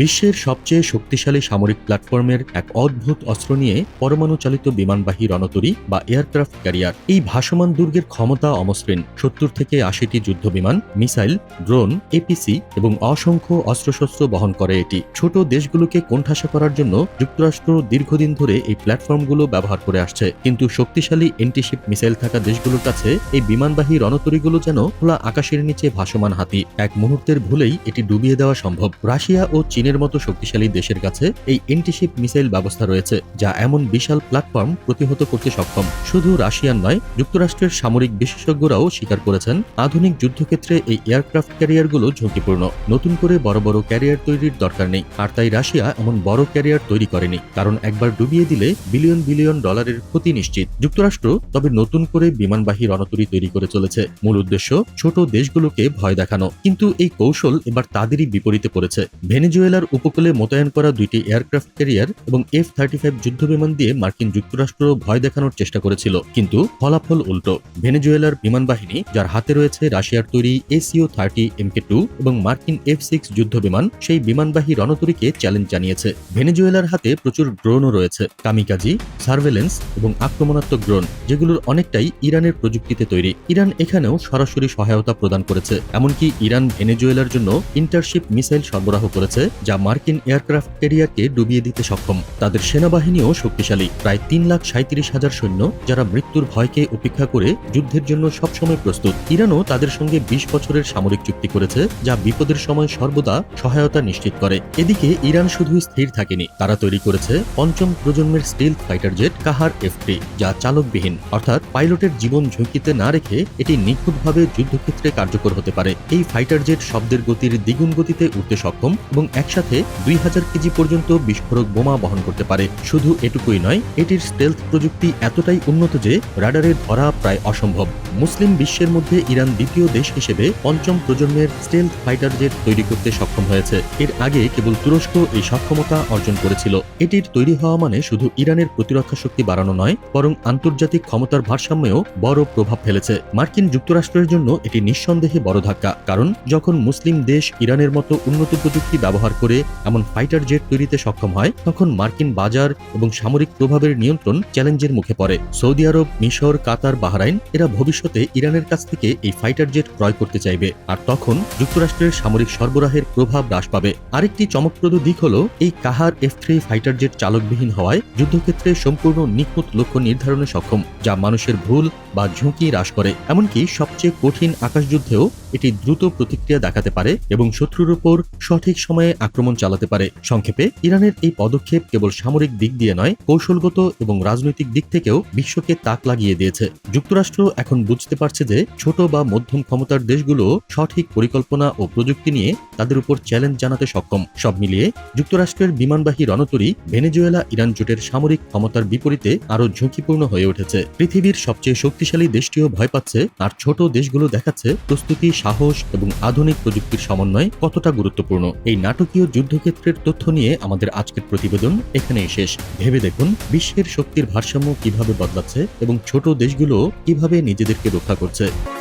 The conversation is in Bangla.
বিশ্বের সবচেয়ে শক্তিশালী সামরিক প্ল্যাটফর্মের এক অদ্ভুত অস্ত্র নিয়ে পরমাণু চালিত বিমানবাহী রণতরী বা এয়ারক্রাফট ক্যারিয়ার। এই ভাসমান দুর্গের ক্ষমতা অমসৃণ। সত্তর থেকে আশিটি যুদ্ধ বিমান মিসাইল, ড্রোন এপিসি এবং অসংখ্য অস্ত্রশস্ত্র বহন করে এটি। ছোট দেশগুলোকে কোণঠাসা করার জন্য যুক্তরাষ্ট্র দীর্ঘদিন ধরে এই প্ল্যাটফর্মগুলো ব্যবহার করে আসছে। কিন্তু শক্তিশালী এন্টিশিপ মিসাইল থাকা দেশগুলোর কাছে এই বিমানবাহী রণতরীগুলো যেন খোলা আকাশের নিচে ভাসমান হাতি। এক মুহূর্তের ভুলেই এটি ডুবিয়ে দেওয়া সম্ভব। রাশিয়া ও চীনের মতো শক্তিশালী দেশের কাছে এই এন্টিশিপ মিসাইল ব্যবস্থা রয়েছে, যা এমন বিশাল প্ল্যাটফর্ম প্রতিহত করতে সক্ষম। শুধু রাশিয়ান নয়, যুক্তরাষ্ট্রের সামরিক বিশেষজ্ঞরাও স্বীকার করেছেন, আধুনিক যুদ্ধক্ষেত্রে এই এয়ারক্রাফট ক্যারিয়ারগুলো ঝুঁকিপূর্ণ। নতুন করে বড় বড় ক্যারিয়ার তৈরির দরকার নেই, আর তাই রাশিয়া এমন বড় ক্যারিয়ার তৈরি করেনি, কারণ একবার ডুবিয়ে দিলে বিলিয়ন বিলিয়ন ডলারের ক্ষতি নিশ্চিত। যুক্তরাষ্ট্র তবে নতুন করে বিমানবাহী রণতরী তৈরি করে চলেছে। মূল উদ্দেশ্য, ছোট দেশগুলোকে ভয় দেখানো। কিন্তু এই কৌশল এবার তাদেরই বিপরীতে পড়েছে। ভেনেজুয়েলার উপকূলে মোতায়েন করা দুইটি এয়ারক্রাফট ক্যারিয়ার এবং এফ থার্টি ফাইভ যুদ্ধবিমান দিয়ে মার্কিন যুক্তরাষ্ট্র ভয় দেখানোর চেষ্টা করেছিল। কিন্তু ফলাফল উল্টো। ভেনেজুয়েলার বিমান বাহিনী, যার হাতে রয়েছে রাশিয়ার তৈরি এসিও থার্টি এমকে টু এবং মার্কিন এফ সিক্স যুদ্ধবিমান, সেই বিমানবাহী রণতরীকে চ্যালেঞ্জ জানিয়েছে। ভেনেজুয়েলার হাতে প্রচুর ড্রোনও রয়েছে। কামিকাজি, সার্ভেলেন্স এবং আক্রমণাত্মক ড্রোন, যেগুলোর অনেকটাই ইরানের প্রযুক্তিতে তৈরি। ইরান এখানেও সরাসরি সহায়তা প্রদান করেছে। এমনকি ইরান ভেনেজুয়েলার জন্য ইন্টারশিপ মিসাইল সরবরাহ করেছে যা মার্কিন এয়ারক্রাফট ক্যারিয়ারকে ডুবিয়ে দিতে সক্ষম। তাদের সেনাবাহিনীও শক্তিশালী। প্রায় তিন লাখ সাঁত্রিশ হাজার সৈন্য যারা মৃত্যুর ভয়কে উপেক্ষা করে যুদ্ধের জন্য সবসময় প্রস্তুত। ইরানও তাদের সঙ্গে বিশ বছরের সামরিক চুক্তি করেছে, যা বিপদের সময় সর্বদা সহায়তা নিশ্চিত করে। এদিকে ইরান শুধু স্থির থাকেনি। তারা তৈরি করেছে পঞ্চম প্রজন্মের স্টিল ফাইটার জেট কাহার এফ যা চালকবিহীন। অর্থাৎ পাইলটের জীবন ঝুঁকিতে না রেখে এটি নিখুঁতভাবে যুদ্ধক্ষেত্রে কার্যকর হতে পারে। এই ফাইটার জেট শব্দের গতির দ্বিগুণ গতিতে উঠতে সক্ষম এবং একসাথে দুই হাজার কেজি পর্যন্ত বিস্ফোরক বোমা বহন করতে পারে। শুধু এটুকুই নয়, এটির স্টেলথ প্রযুক্তি এতটাই উন্নত যে রাডারে ধরা প্রায় অসম্ভব। মুসলিম বিশ্বের মধ্যে ইরান দ্বিতীয় দেশ হিসেবে পঞ্চম প্রজন্মের স্টেলথ ফাইটার জেট তৈরি করতে সক্ষম হয়েছে। এর আগে কেবল তুরস্ক এই সক্ষমতা অর্জন করেছিল। এটির তৈরি হওয়া মানে শুধু ইরানের প্রতিরক্ষা শক্তি বাড়ানো নয়, বরং আন্তর্জাতিক ক্ষমতার ভারসাম্যেও বড় প্রভাব ফেলেছে। মার্কিন যুক্তরাষ্ট্রের জন্য এটি নিঃসন্দেহে বড় ধাক্কা, কারণ যখন মুসলিম দেশ ইরানের মতো উন্নত প্রযুক্তি ব্যবহার করে এমন ফাইটার জেট তৈরিতে সক্ষম হয়, তখন মার্কিন বাজার এবং সামরিক প্রভাবের নিয়ন্ত্রণ চ্যালেঞ্জের মুখে পড়ে। সৌদি আরব, মিশর, কাতার, বাহরাইন, এরা ভবিষ্যতে ইরানের কাছ থেকে এই ফাইটার জেট ক্রয় করতে চাইবে। আর তখন যুক্তরাষ্ট্রের সামরিক সরবরাহের প্রভাব হ্রাস পাবে। আরেকটি চমকপ্রদ দিক হল, এই কাহার এফ থ্রি ফাইটার জেট চালকবিহীন হওয়ায় যুদ্ধক্ষেত্রে সম্পূর্ণ নিখুঁত লক্ষ্য নির্ধারণে সক্ষম, যা মানুষের ভুল বা ঝুঁকি হ্রাস করে। এমনকি সবচেয়ে কঠিন আকাশযুদ্ধেও এটি দ্রুত প্রতিক্রিয়া দেখাতে পারে এবং শত্রুর উপর সঠিক সময়ে আক্রমণ চালাতে পারে। সংক্ষেপে, ইরানের এই পদক্ষেপ কেবল সামরিক দিক দিয়ে নয়, কৌশলগত এবং রাজনৈতিক দিক থেকেও বিশ্বকে তাক লাগিয়ে দিয়েছে। যুক্তরাষ্ট্র এখন বুঝতে পারছে যে ছোট বা মধ্যম ক্ষমতার দেশগুলো সঠিক পরিকল্পনা ও প্রযুক্তি নিয়ে তাদের উপর চ্যালেঞ্জ জানাতে সক্ষম। সব মিলিয়ে, যুক্তরাষ্ট্রের বিমানবাহী রণতরী ভেনেজুয়েলা ইরান জোটের সামরিক ক্ষমতার বিপরীতে আরও ঝুঁকিপূর্ণ হয়ে উঠেছে। পৃথিবীর সবচেয়ে শক্তিশালী দেশটিও ভয় পাচ্ছে আর ছোট দেশগুলো দেখাচ্ছে প্রস্তুতি, সাহস এবং আধুনিক প্রযুক্তির সমন্বয় কতটা গুরুত্বপূর্ণ। এই নাটকীয় যুদ্ধক্ষেত্রের তথ্য নিয়ে আমাদের আজকের প্রতিবেদন এখানেই শেষ। ভেবে দেখুন, বিশ্বের শক্তির ভারসাম্য কীভাবে বদলাচ্ছে এবং ছোট দেশগুলো কীভাবে নিজেদেরকে রক্ষা করছে।